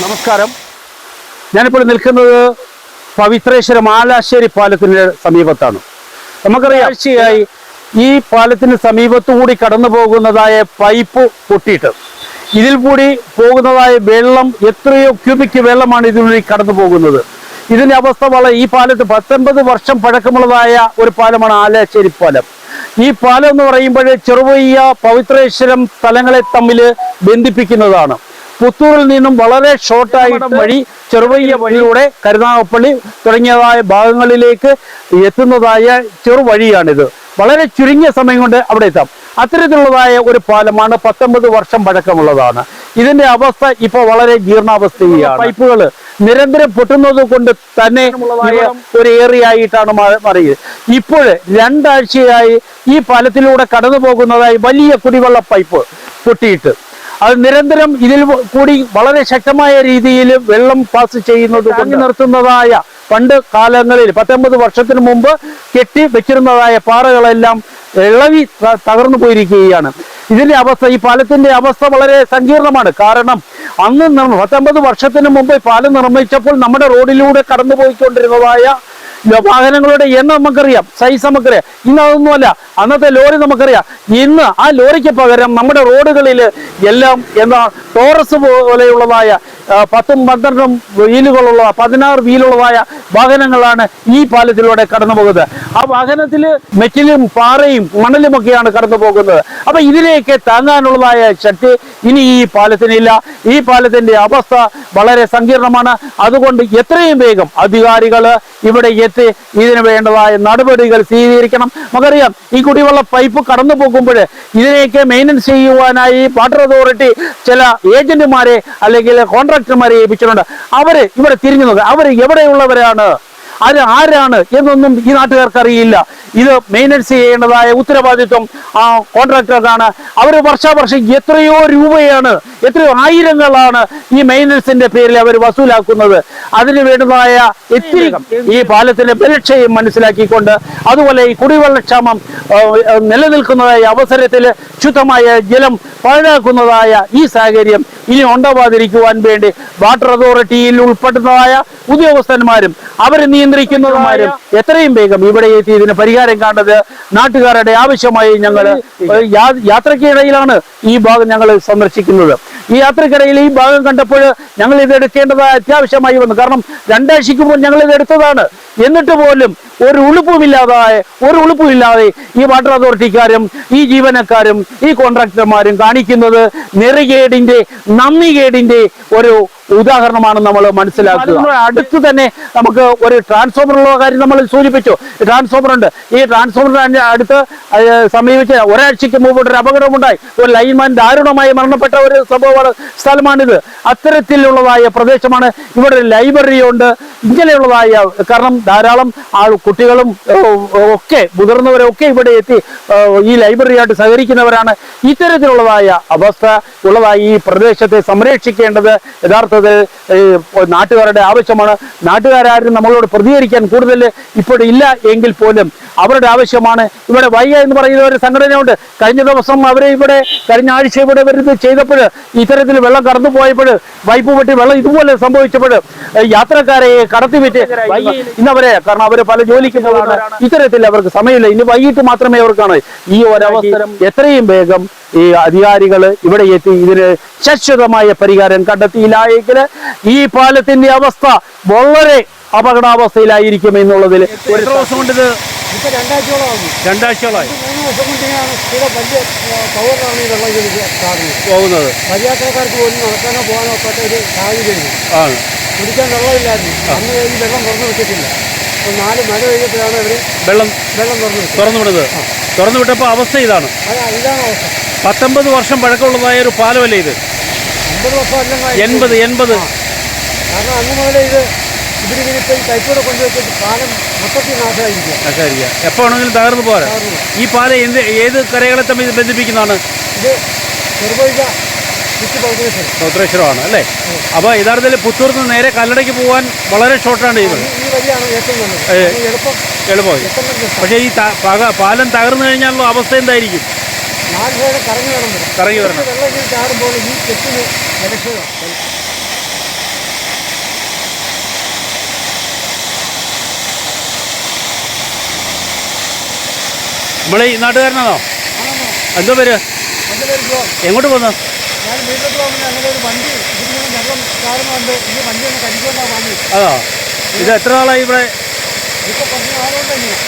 നമസ്കാരം. ഞാനിപ്പോൾ നിൽക്കുന്നത് പവിത്രേശ്വരം മാലാശ്ശേരി പാലത്തിന് സമീപത്താണ്. നമുക്കറിയാം ആഴ്ചയായി ഈ പാലത്തിന് സമീപത്തുകൂടി കടന്നു പോകുന്നതായ പൈപ്പ് പൊട്ടിയിട്ട് ഇതിൽ കൂടി പോകുന്നതായ വെള്ളം എത്രയോ ക്യൂബിക് വെള്ളമാണ് ഇതിലൂടെ കടന്നു പോകുന്നത്. ഇതിന്റെ അവസ്ഥ വളരെ ഈ പാലത്ത് പത്തൊൻപത് വർഷം പഴക്കമുള്ളതായ ഒരു പാലമാണ് ആലാശ്ശേരി പാലം. ഈ പാലം എന്ന് പറയുമ്പോൾ ചെറുവയ്യ പവിത്രേശ്വരം സ്ഥലങ്ങളെ തമ്മിൽ ബന്ധിപ്പിക്കുന്നതാണ്. പുത്തൂരിൽ നിന്നും വളരെ ഷോർട്ടായിട്ട് വഴി ചെറുവയ്യ വഴിയിലൂടെ കരുനാഗപ്പള്ളി തുടങ്ങിയതായ ഭാഗങ്ങളിലേക്ക് എത്തുന്നതായ ചെറുവഴിയാണിത്. വളരെ ചുരുങ്ങിയ സമയം കൊണ്ട് അവിടെ എത്താം. അത്തരത്തിലുള്ളതായ ഒരു പാലമാണ് പത്തൊമ്പത് വർഷം പഴക്കമുള്ളതാണ്. ഇതിന്റെ അവസ്ഥ ഇപ്പോൾ വളരെ ജീർണാവസ്ഥയാണ് പൈപ്പുകൾ നിരന്തരം പൊട്ടുന്നത് കൊണ്ട് തന്നെ ഒരു ഏറിയ ആയിട്ടാണ് മാറിയത്. ഇപ്പോൾ രണ്ടാഴ്ചയായി ഈ പാലത്തിലൂടെ കടന്നു പോകുന്നതായി വലിയ കുടിവെള്ള പൈപ്പ് പൊട്ടിയിട്ട് അത് നിരന്തരം ഇതിൽ കൂടി വളരെ ശക്തമായ രീതിയിൽ വെള്ളം പാസ് ചെയ്യുന്നത് കൊണ്ട് നിർത്തുന്നതായ പണ്ട് കാലങ്ങളിൽ പത്തൊമ്പത് വർഷത്തിന് മുമ്പ് കെട്ടി വെച്ചിരുന്നതായ പാറകളെല്ലാം ഇളവി തകർന്നു പോയിരിക്കുകയാണ്. ഇതിന്റെ അവസ്ഥ ഈ പാലത്തിന്റെ അവസ്ഥ വളരെ സങ്കീർണമാണ്. കാരണം അന്ന് പത്തൊമ്പത് വർഷത്തിന് മുമ്പ് പാലം നിർമ്മിച്ചപ്പോൾ നമ്മുടെ റോഡിലൂടെ കടന്നു പോയിക്കൊണ്ടിരുന്നതായ ലോ- വാഹനങ്ങളുടെ എണ്ണം നമുക്കറിയാം സൈസ് നമുക്കറിയാം. ഇന്ന് അതൊന്നുമല്ല അന്നത്തെ ലോറി നമുക്കറിയാം. ഇന്ന് ആ ലോറിക്ക് പകരം നമ്മുടെ റോഡുകളിൽ എല്ലാം എന്താ ടോറസ് പോലെയുള്ളതായ പത്തും പന്ത്രണ്ടും വീലുകളുള്ള പതിനാറ് വീലുള്ളതായ വാഹനങ്ങളാണ് ഈ പാലത്തിലൂടെ കടന്നു പോകുന്നത് ആ വാഹനത്തിൽ മെറ്റിലും പാറയും മണലുമൊക്കെയാണ് കടന്നു പോകുന്നത് അപ്പൊ ഇതിനെയൊക്കെ താങ്ങാനുള്ളതായ ശക്തി ഇനി ഈ പാലത്തിനില്ല. ഈ പാലത്തിന്റെ അവസ്ഥ വളരെ സങ്കീർണമാണ്. അതുകൊണ്ട് എത്രയും വേഗം അധികാരികൾ ഇവിടെ എത്തി ഇതിന് വേണ്ടതായ നടപടികൾ സ്വീകരിക്കണം. നമുക്കറിയാം ഈ കുടിവെള്ള പൈപ്പ് കടന്നു പോകുമ്പോൾ ഇതിനെയൊക്കെ മെയിന്റനൻസ് ചെയ്യുവാനായി വാട്ടർ അതോറിറ്റി ചില ഏജന്റുമാരെ അല്ലെങ്കിൽ കോൺട്രാക്ടർമാരെ ഏൽപ്പിച്ചിട്ടുണ്ട്. അവരെ ഇവിടെ തിരിഞ്ഞു നോക്കുക അവർ എവിടെയുള്ളവരാണ്? അത് ആരാണ് എന്നൊന്നും ഈ നാട്ടുകാർക്ക് അറിയില്ല. ഇത് മെയിന്റനൻസ് ചെയ്യേണ്ടതായ ഉത്തരവാദിത്വം ആ കോൺട്രാക്ടർക്കാണ് അവർ വർഷാവർഷം എത്രയോ രൂപയാണ് എത്രയോ ആയിരങ്ങളാണ് ഈ മെയിന്റനൻസിന്റെ പേരിൽ അവർ വസൂലാക്കുന്നത്. അതിന് വേണ്ടതായ എത്തി ഈ പാലത്തിന്റെ പരിക്ഷയും മനസ്സിലാക്കിക്കൊണ്ട് അതുപോലെ ഈ കുടിവെള്ളക്ഷാമം നിലനിൽക്കുന്നതായ അവസരത്തിൽ ശുദ്ധമായ ജലം പാഴാക്കുന്നതായ ഈ സാഹചര്യം ഇനി ഉണ്ടാവാതിരിക്കുവാൻ വേണ്ടി വാട്ടർ അതോറിറ്റിയിൽ ഉൾപ്പെടുന്നതായ ഉദ്യോഗസ്ഥന്മാരും അവരെ നിയന്ത്രിക്കുന്നവന്മാരും എത്രയും വേഗം ഇവിടെ എത്തി ഇതിന് പരിഹാരം കാണുന്നത് നാട്ടുകാരുടെ ആവശ്യമായി ഞങ്ങൾ യാത്രയ്ക്കിടയിലാണ് ഈ ഭാഗം ഞങ്ങൾ സന്ദർശിക്കുന്നത്. ഈ യാത്രക്കിടയിൽ ഈ ഭാഗം കണ്ടപ്പോൾ ഞങ്ങൾ ഇത് എടുക്കേണ്ടത് അത്യാവശ്യമായി വന്നു. കാരണം രണ്ടാഴ്ചയ്ക്ക് മുമ്പ് ഞങ്ങൾ ഇത് എടുത്തതാണ്. എന്നിട്ട് പോലും ഒരു ഉളുപ്പുമില്ലാതെ ഒരു ഉളുപ്പുമില്ലാതെ ഈ വാട്ടർ അതോറിറ്റിക്കാരും ഈ ജീവനക്കാരും ഈ കോൺട്രാക്ടർമാരും കാണിക്കുന്നത് നെറികേടിന്റെ നന്ദികേടിന്റെ ഒരു ഉദാഹരണമാണ് നമ്മൾ മനസ്സിലാക്കുക. അടുത്ത് തന്നെ നമുക്ക് ഒരു ട്രാൻസ്ഫോമർ ഉള്ള കാര്യം നമ്മൾ സൂചിപ്പിച്ചു. ട്രാൻസ്ഫോമർ ഉണ്ട്. ഈ ട്രാൻസ്ഫോമറിന്റെ അടുത്ത് സമീപിച്ച് ഒരാഴ്ചക്ക് മുമ്പ് ഒരു അപകടമുണ്ടായി. ഒരു ലൈൻമാൻ ദാരുണമായി മരണപ്പെട്ട ഒരു സംഭവമാണ് സ്ഥലമാണിത്. അത്തരത്തിലുള്ളതായ പ്രദേശമാണ് ഇവിടെ ഒരു ലൈബ്രറി ഉണ്ട്. ഇങ്ങനെയുള്ളതായ കാരണം ധാരാളം ആൾ കുട്ടികളും ഒക്കെ മുതിർന്നവരൊക്കെ ഇവിടെ എത്തി ഈ ലൈബ്രറിയായിട്ട് സഹകരിക്കുന്നവരാണ്. ഇത്തരത്തിലുള്ളതായ അവസ്ഥ ഉള്ളതായി ഈ പ്രദേശത്തെ സംരക്ഷിക്കേണ്ടത് യഥാർത്ഥത്തിൽ ഏഹ്, നാട്ടുകാരുടെ ആവശ്യമാണ്. നാട്ടുകാരും നമ്മളോട് പ്രതികരിക്കാൻ കൂടുതൽ ഇപ്പോഴില്ല എങ്കിൽ പോലും അവരുടെ ആവശ്യമാണ്. ഇവിടെ വയ്യ എന്ന് പറയുന്ന ഒരു സംഘടനയുണ്ട്. കഴിഞ്ഞ ദിവസം അവരെ ഇവിടെ കഴിഞ്ഞ ആഴ്ച ഇവിടെ വരുന്നത് ചെയ്തപ്പോൾ ഇത്തരത്തിൽ വെള്ളം കടന്നു പോയപ്പോൾ വൈപ്പ് പൊട്ടി വെള്ളം ഇതുപോലെ സംഭവിച്ചപ്പോൾ യാത്രക്കാരെ കടത്തിവിറ്റ് വൈകി ഇന്നവരെ കാരണം അവർ പല ജോലിക്ക് പോകുന്നതാണ് ഇത്തരത്തിൽ അവർക്ക് സമയമില്ല. ഇനി വൈകിട്ട് മാത്രമേ അവർക്കാണ്. ഈ ഒരവസരം എത്രയും വേഗം ഈ അധികാരികൾ ഇവിടെ എത്തി ഇതിന് ശാശ്വതമായ പരിഹാരം കണ്ടെത്തിയില്ല എങ്കിൽ ഈ പാലത്തിന്റെ അവസ്ഥ വളരെ അപകടാവസ്ഥയിലായിരിക്കും എന്നുള്ളതിൽ ദിവസം കൊണ്ട് ഇത് പോകുന്നത്. പോലും നടക്കാനോ പോകാനോ ഒക്കാത്ത ഒരു സാഹചര്യം ആണ്. കുടിക്കാൻ വെള്ളമില്ലായിരുന്നു. അന്ന് ഈ വെള്ളം തുറന്നു വെച്ചിട്ടില്ല. നാല് മഴ വെള്ളം വെള്ളം തുറന്നു വെച്ചത്. തുറന്നു വിടുന്നത്. തുറന്നു വിട്ടപ്പോൾ അവസ്ഥ ഇതാണ്. പത്തൊമ്പത് വർഷം പഴക്കമുള്ളതായ ഒരു പാലമല്ലേ ഇത്? എൺപത് എൺപത്. കാരണം അന്ന് മുതലേ ഇത് ഇവരിങ്ങനെ ഇപ്പോൾ ഈ കൈക്കൂടെ കൊണ്ടുവച്ചിട്ട് പാലം മൊത്തത്തിൽ നാശമായിരിക്കുക ശരിയാ എപ്പോ ആണെങ്കിലും തകർന്നു പോരാ. ഈ പാലം എന്ത് ഏത് കരകളെ തമ്മിൽ ബന്ധിപ്പിക്കുന്നതാണ്? ഇത് പൗത്രേശ്വരമാണ് അല്ലേ? അപ്പോൾ യഥാർത്ഥത്തിൽ പുത്തൂർ നിന്ന് നേരെ കല്ലടയ്ക്ക് പോകാൻ വളരെ ഷോർട്ടാണ് ഈ വഴി. എളുപ്പമായി. പക്ഷേ ഈ പാലം തകർന്നു കഴിഞ്ഞാലുള്ള അവസ്ഥ എന്തായിരിക്കും? കറങ്ങി വരണം. നമ്മളെ ഈ നാട്ടുകാരനാണോ? എന്തോ പേര്? എങ്ങോട്ട് പോന്നു? ഞാൻ വീട്ടിലോട്ട് പോകുമ്പോൾ അങ്ങനെ ഒരു വണ്ടി ഇതിങ്ങനെ ഞങ്ങൾ കാരണമുണ്ട് ഈ വണ്ടി ഒന്ന് കടിക്കൊണ്ടാണ് വാങ്ങി അതോ. ഇത് എത്ര നാളായി ഇവിടെ? ഇപ്പോൾ കുറച്ച് നാളുകൊണ്ട് തന്നെയാണ്